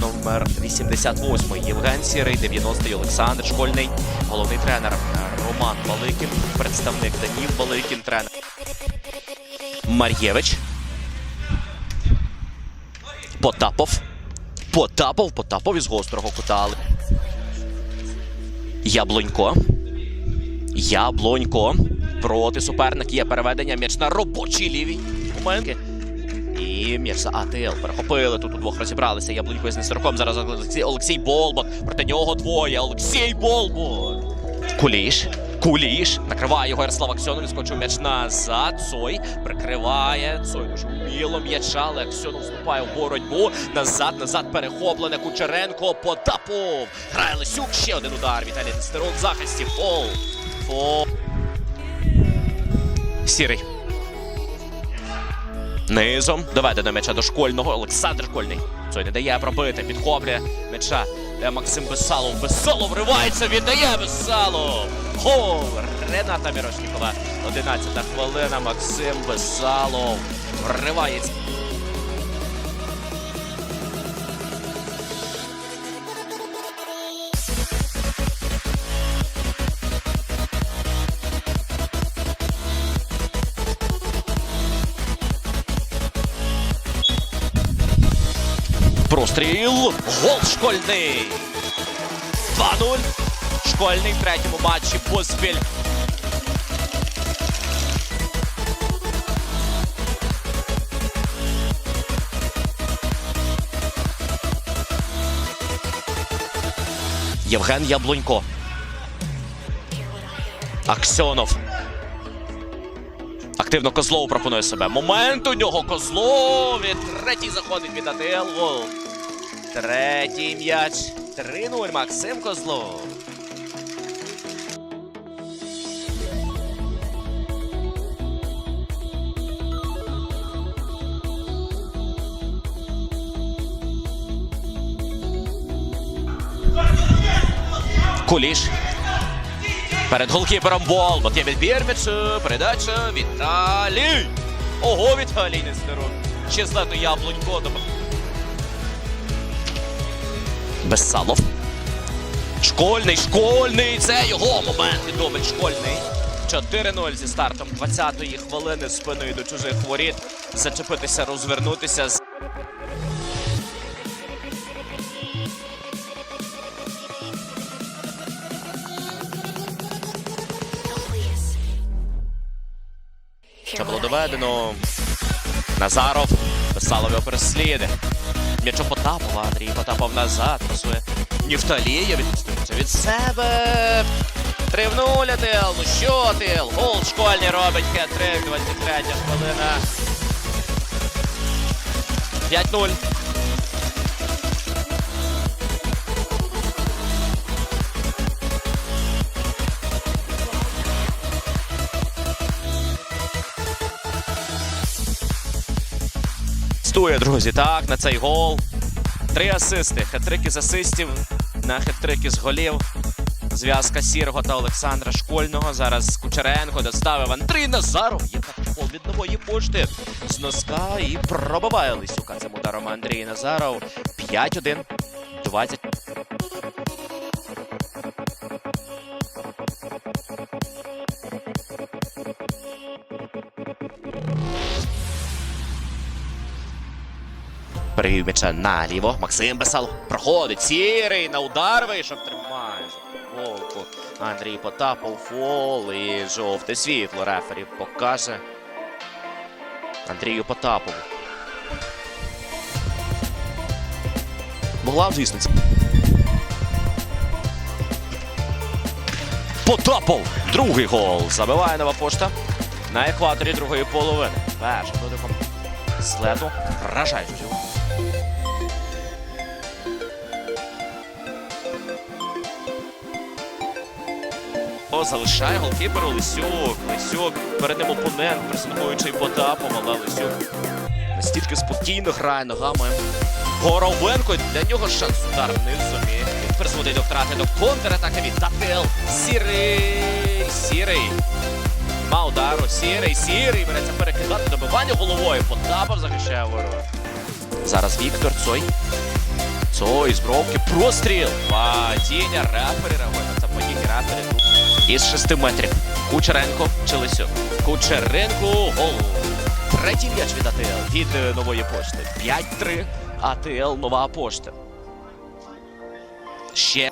номер 88 Євген Сірий, 90-й Олександр Школьний, головний тренер Роман Баликін, представник Данів Баликін, тренер Мар'євич. Потапов. Потапов, Потапов із гострого кута. Яблонько. Яблонько. Проти суперник є переведення. М'яч на робочий лівій. Моменти. І м'яч за АТЛ. Перехопили. Тут удвох розібралися. Яблонько з Нестерком. Зараз Олексій, Олексій Болбот. Проти нього двоє. Олексій Болбот. Куліш. Куліш. Накриває його Ярослав Аксьонов. Відскочив м'яч назад. Цой прикриває. Цой дуже вміло м'яча, але Аксьонов вступає в боротьбу. Назад, назад перехоплене. Кучеренко. Потапов. Грає Лисюк. Ще один удар. Віталій Нестерок захисті. Фол. Фол. Сірий. Низом доведено м'яча до школьного. Олександр Школьний. Цой не дає пробити. Підхоплює м'яча. Максим Бесалов. Бесалов вривається. Віддає Бесалов. Гол! Рената Мірошнікова. 11 хвилина. Максим Бесалов. Вривається. Простріл. Гол школьний. 2-0. Школьний в третьому матчі поспіль. Євген Яблунько. Аксьонов. Активно Козлов пропонує себе. Момент у нього Козлов. І третій заходить від АТЛ. Третій м'яч. 3-0. Максим Козлов. Куліш. Перед голкіпером бол. Бо є відбір. Передача. Віталій. Ого, Віталій Нестерук. Ще здатно яблунько. Безсалов. Школьний, школьний. Це його момент. Дубль школьний. 4-0 зі стартом 20-ї хвилини спиною до чужих воріт. Зачепитися, розвернутися. Це було доведено. Назаров. Безсалов його переслідує. М'ячо Потапова, Андрій Потапов назад. Просує Нівталія відпуститься від себе. 3 в 0 АТЛ. Ну що Тил? Гол школьний робить хет-трик. 23 хвилина. 5-0. Стує, друзі, так, на цей гол. Три асисти. Хетрики з асистів на хетрики з голів. Зв'язка Сірого та Олександра Школьного. Зараз Кучеренко доставив Андрій Назаров. Є фол від нової пошти з носка і пробиває Лисюка цим ударом Андрій Назаров. 5-1. 20. Перевів м'яча наліво. Максим Бесалов проходить. Сірий на удар вийшов. Тримає футболку. Андрій Потапов фол і жовте світло. Рефері покаже. Андрію Потапову. Могла, звісно. Потапов! Другий гол. Забиває нова пошта на екваторі другої половини. Першим дотиком слету. Вражаючи залишає голкіперу Лисюк. Лисюк перед ним опонент, пресингуючий Потапов, але Лисюк настільки спокійно грає ногами. Горобенко для нього шанс удар. І Він призводить до втрати до контратаки від Тател. Сірий. Сірий. Ма удару. Сірий. Сірий. Береться перекидати добивання головою. Потапов захищає ворот. Зараз Віктор Цой. Цой з бровки простріл. Падіння рапери реагує на рапери. Із 6 метрів. Кучеренко чи Лисюк. Кучеренко гол. Третій м'яч від АТЛ від е, нової пошти. 5-3. АТЛ нова пошта. Ще.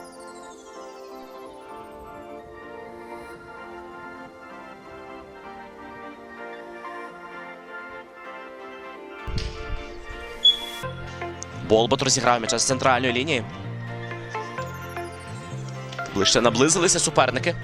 Болбот розіграв м'яча з центральної лінії. Ближче наблизилися суперники.